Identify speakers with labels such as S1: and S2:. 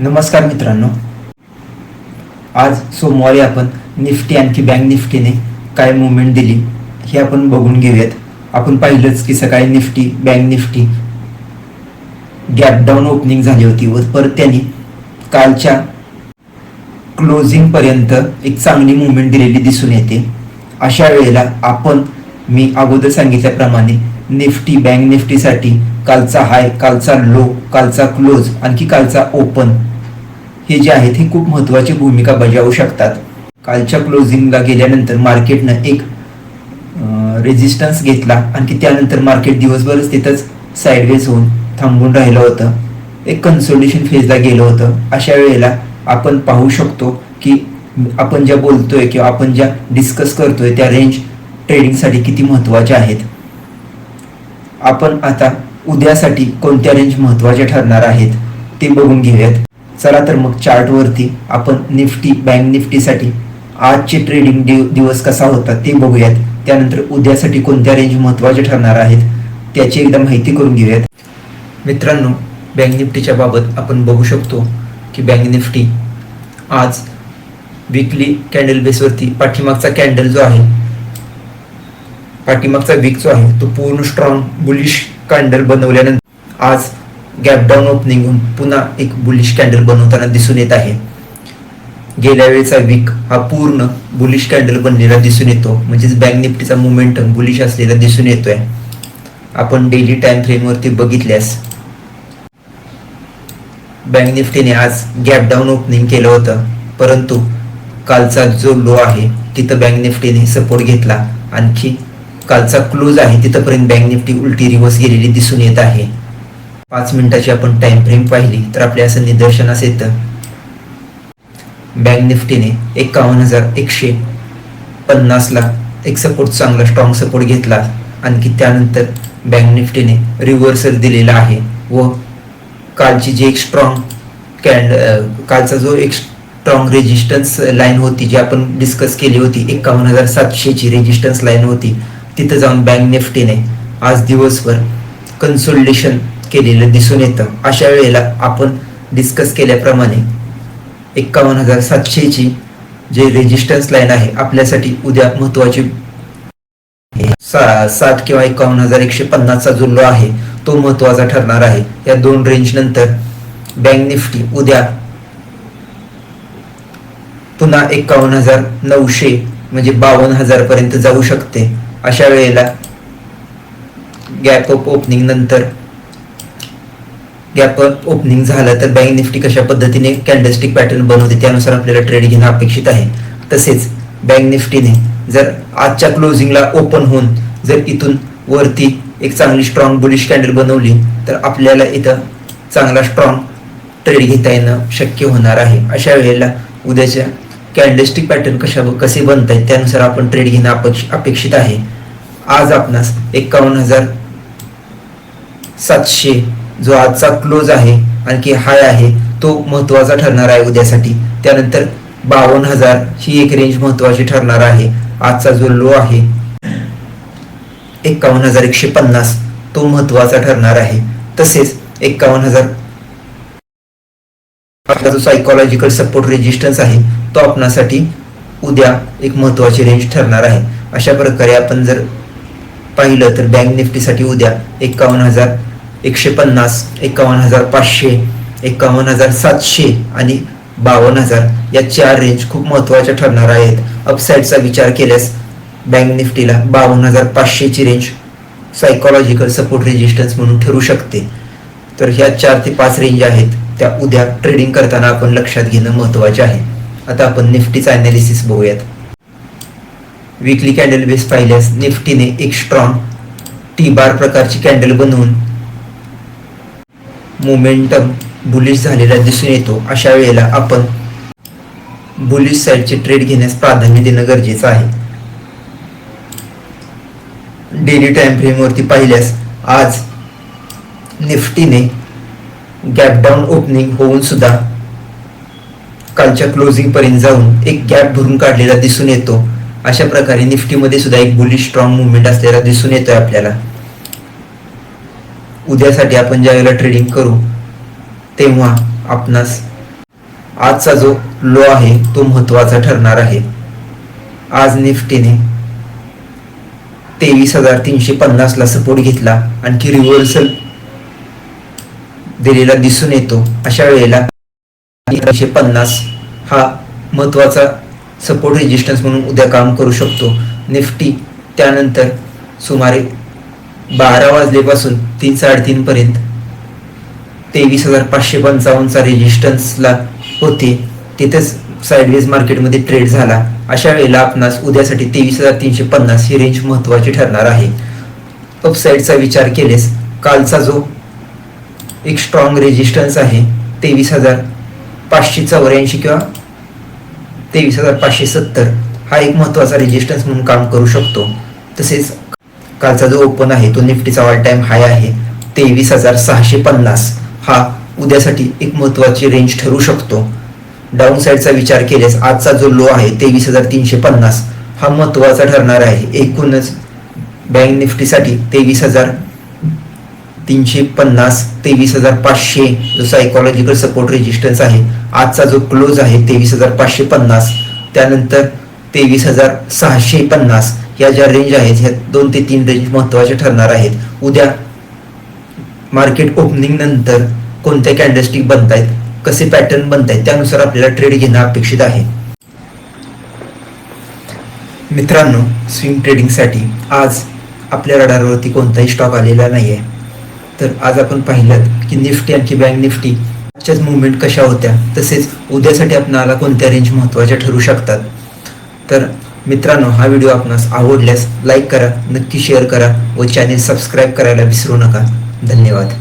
S1: नमस्कार मित्रांनो. आज सोमवारी आपण निफ्टी आणखी बँक निफ्टीने काय मुवमेंट दिली हे आपण बघून घेऊयात. आपण पाहिलंच की सकाळी Nifty bank Nifty gap down opening झाली होती व परत त्यांनी कालच्या क्लोजिंग पर्यंत एक चांगली मुवमेंट दिलेली दिसून येते. अशा वेळेला आपण मी अगोदर सांगितल्याप्रमाणे निफ्टी बँक निफ्टीसाठी कालचा हाय कालचा लो कालचा क्लोज आणखी कालचा ओपन हे जे आहेत हे खूप महत्त्वाची भूमिका बजावू शकतात. कालच्या क्लोजिंगला गेल्यानंतर मार्केटनं एक रेजिस्टन्स घेतला. आणखी त्यानंतर मार्केट दिवसभरच तिथंच साईडवेज होऊन थांबून राहिलं होतं. एक कन्सोल्टेशन फेजला गेलं होतं. अशा वेळेला आपण पाहू शकतो की आपण ज्या बोलतोय किंवा आपण ज्या डिस्कस करतोय त्या रेंज ट्रेडिंगसाठी किती महत्त्वाच्या आहेत. आपण आता उद्यासाठी कोणत्या रेंज महत्त्वाच्या ठरणार आहेत ते बघून घेऊयात. चला तर मग चार्टवरती आपण निफ्टी बँक निफ्टीसाठी आजचे ट्रेडिंग दिव दिवस कसा होता ते बघूयात. त्यानंतर उद्यासाठी कोणत्या रेंज महत्त्वाचे ठरणार आहेत त्याची एकदा माहिती करून घेऊयात. मित्रांनो बँक निफ्टीच्या बाबत आपण बघू शकतो की बँक निफ्टी आज विकली कॅन्डल बेसवरती पाठीमागचा कॅन्डल जो आहे पाठीमागचा वीक जो आहे तो पूर्ण स्ट्रॉंग बुलिश कॅन्डल बनवल्यानंतर आज गॅप डाऊन ओपनिंग होऊन पुन्हा एक बुलिश कॅन्डल बनवताना दिसून येत आहे. गेल्या वेळेचा वीक हा पूर्ण बुलिश कॅन्डल बनलेला दिसून येतो. म्हणजेच बँक निफ्टीचा मुमेंटम बुलिश असलेला दिसून येतोय. आपण डेली टाइम फ्रेमवरती बघितल्यास बँक निफ्टीने आज गॅप डाऊन ओपनिंग केलं होतं. परंतु कालचा जो लो आहे तिथं बँक निफ्टीने सपोर्ट घेतला. आणखी कालचा क्लोज आहे तिथंपर्यंत बँक निफ्टी उलटी रिव्हर्स गेलेली दिसून येत आहे. पाच मिनिटाची आपण टाइम फ्रेम पाहिली तर आपल्या असं निदर्शनास येतं. बँक निफ्टीने एकावन्न हजार एकशे पन्नासला एक सपोर्ट चांगला स्ट्रॉंग सपोर्ट घेतला. आणखी त्यानंतर बँक निफ्टीने रिव्हर्सल दिलेला आहे व कालची जी एक स्ट्रॉंग कॅन्ड कालचा जो एक स्ट्रॉंग रेजिस्टन्स लाईन होती जी आपण डिस्कस केली होती एकावन्न हजार सातशेची रेजिस्टन्स लाईन होती तिथं जाऊन बँक निफ्टीने आज दिवसभर कन्सोल्टेशन केलेलं दिसून येतं. अशा वेळेला आपण डिस्कस केल्याप्रमाणे एक्कावन्न हजार सातशेची जे रेजिस्टन्स लाईन आहे आपल्यासाठी उद्या महत्वाची सा सात किंवा एकावन्न हजार एकशे पन्नासचा जो लो आहे तो महत्त्वाचा ठरणार आहे. या दोन रेंज नंतर बँक निफ्टी उद्या पुन्हा एकावन्न हजार नऊशे म्हणजे बावन्न हजार पर्यंत जाऊ शकते. अशा वेळेला गॅप ऑफ ओपनिंग नंतर गॅप ओपनिंग झालं तर बँक निफ्टी कशा पद्धतीने कॅन्डलस्टिक पॅटर्न बनवते त्यानुसार आपल्याला ट्रेड घेणं अपेक्षित आहे. तसेच बँक निफ्टीने जर आजच्या क्लोजिंगला ओपन होऊन जर इथून वरती एक चांगली स्ट्रॉंग बुलिश कॅन्डल बनवली तर आपल्याला इथं चांगला स्ट्रॉंग ट्रेड घेता येणं शक्य होणार आहे. अशा वेळेला उद्याच्या कॅन्डलस्टिक पॅटर्न कशा कसे बनत आहेत त्यानुसार आपण ट्रेड घेणं अपेक्ष अपेक्षित आहे. आज आपणास एकावन्न हजार सातशे जो आजचा क्लोज आहे आणखी हाय आहे तो महत्त्वाचा ठरणार आहे उद्यासाठी. त्यानंतर बावन्न हजार ही एक रेंज महत्वाची ठरणार आहे. आजचा जो लो आहे एकावन्न हजार एकशे पन्नास तो महत्त्वाचा ठरणार आहे. तसेच एकावन्न हजार आपला जो सायकोलॉजिकल सपोर्ट रेजिस्टन्स आहे तो आपणासाठी उद्या एक महत्वाची रेंज ठरणार आहे. अशा प्रकारे आपण जर पाहिलं तर बँक निफ्टीसाठी उद्या एकावन्न हजार एकशे पन्नास एकावन्न हजार पाचशे एकावन्न हजार सातशे आणि बावन्न हजार या चार रेंज खूप महत्त्वाच्या ठरणार आहेत. अपसाईडचा विचार केल्यास बँक निफ्टीला बावन्न हजार पाचशेची रेंज सायकोलॉजिकल सपोर्ट रेजिस्टन्स म्हणून ठरू शकते. तर ह्या चार ते पाच रेंज आहेत त्या उद्या ट्रेडिंग करताना आपण लक्षात घेणं महत्त्वाचे आहे. आता आपण निफ्टीचा अनालिसिस बघूयात. विकली कॅन्डल बेस पाहिल्यास निफ्टीने एक स्ट्रॉंग टी बार प्रकारची कॅन्डल बनवून मोमेंटम बुलिश झालेला दिसून येतो. अशा वेळेला आपण बुलिश साईडचे ट्रेड घेण्यास प्राधान्य देणं गरजेचं आहे. डेली टाइम फ्रेमवरती पाहिल्यास आज निफ्टीने गॅप डाऊन ओपनिंग होऊन सुद्धा कालच्या क्लोजिंग पर्यंत जाऊन एक गॅप भरून काढलेला दिसून येतो. अशा प्रकारे निफ्टीमध्ये सुद्धा एक बुलिश स्ट्रॉंग मुवमेंट असलेला दिसून येतोय आपल्याला. उद्यासाठी आपण ज्या वेळेला ट्रेडिंग करू तेव्हा आपणास आजचा जो लो आहे तो महत्त्वाचा ठरणार आहे. आज निफ्टीने तेवीस हजार तीनशे पन्नासला सपोर्ट घेतला. आणखी रिव्हर्सल दिलेला दिसून येतो. अशा वेळेला तीनशे पन्नास हा महत्त्वाचा सपोर्ट रेजिस्टन्स म्हणून उद्या काम करू शकतो. निफ्टी त्यानंतर सुमारे बारा वाजलेपासून तीन साडेतीन पर्यंत तेवीस हजार पाचशे पंचावन्नचा रेजिस्टन्सला होते. तिथेच साईडवेज मार्केटमध्ये ट्रेड झाला. अशा वेळेला आपणास उद्यासाठी तेवीस हजार तीनशे पन्नास ही रेंज महत्वाची ठरणार आहे. अपसाईडचा विचार केल्यास कालचा जो एक स्ट्रॉंग रेजिस्टन्स आहे तेवीस हजार पाचशे चौऱ्याऐंशी किंवा तेवीस हजार पाचशे सत्तर हा एक महत्त्वाचा रेजिस्टन्स म्हणून काम करू शकतो. तसेच कालचा जो ओपन आहे तो निफ्टीचा ऑल टाइम हाय आहे तेवीस हजार सहाशे पन्नास. हा उद्यासाठी एक महत्त्वाची रेंज ठरू शकतो. डाऊन साईडचा विचार केल्यास आजचा जो लो आहे तेवीस हजार तीनशे पन्नास. हा महत्त्वाचा ठरणार आहे. एकूणच बँक निफ्टीसाठी तेवीस हजार तीनशे पन्नास तेवीस हजार पाचशे जो सायकोलॉजिकल सपोर्ट रेजिस्टन्स आहे आजचा जो क्लोज आहे तेवीस हजार पाचशे पन्नास. त्यानंतर तेवीस हजार सहाशे पन्नास या ज्या रेंज आहेत ह्या दोन ते तीन रेंज महत्त्वाच्या ठरणार आहेत. उद्या मार्केट ओपनिंग नंतर कोणत्या कॅन्डलस्टिक बनत आहेत कसे पॅटर्न बनत आहेत त्यानुसार आपल्याला ट्रेड घेणं अपेक्षित आहे. मित्रांनो स्विंग ट्रेडिंगसाठी आज आपल्या रडारवरती कोणताही स्टॉक आलेला नाही आहे तर आज आपण पाहिलं की निफ्टी आणखी बँक निफ्टी आजच्याच मुवमेंट कशा होत्या तसेच उद्यासाठी आपणाला कोणत्या रेंज महत्त्वाच्या ठरू शकतात. तर मित्रांनो हा व्हिडिओ आपणास आवडल्यास लाईक करा नक्की शेअर करा व चॅनेल सबस्क्राईब करायला विसरू नका. धन्यवाद.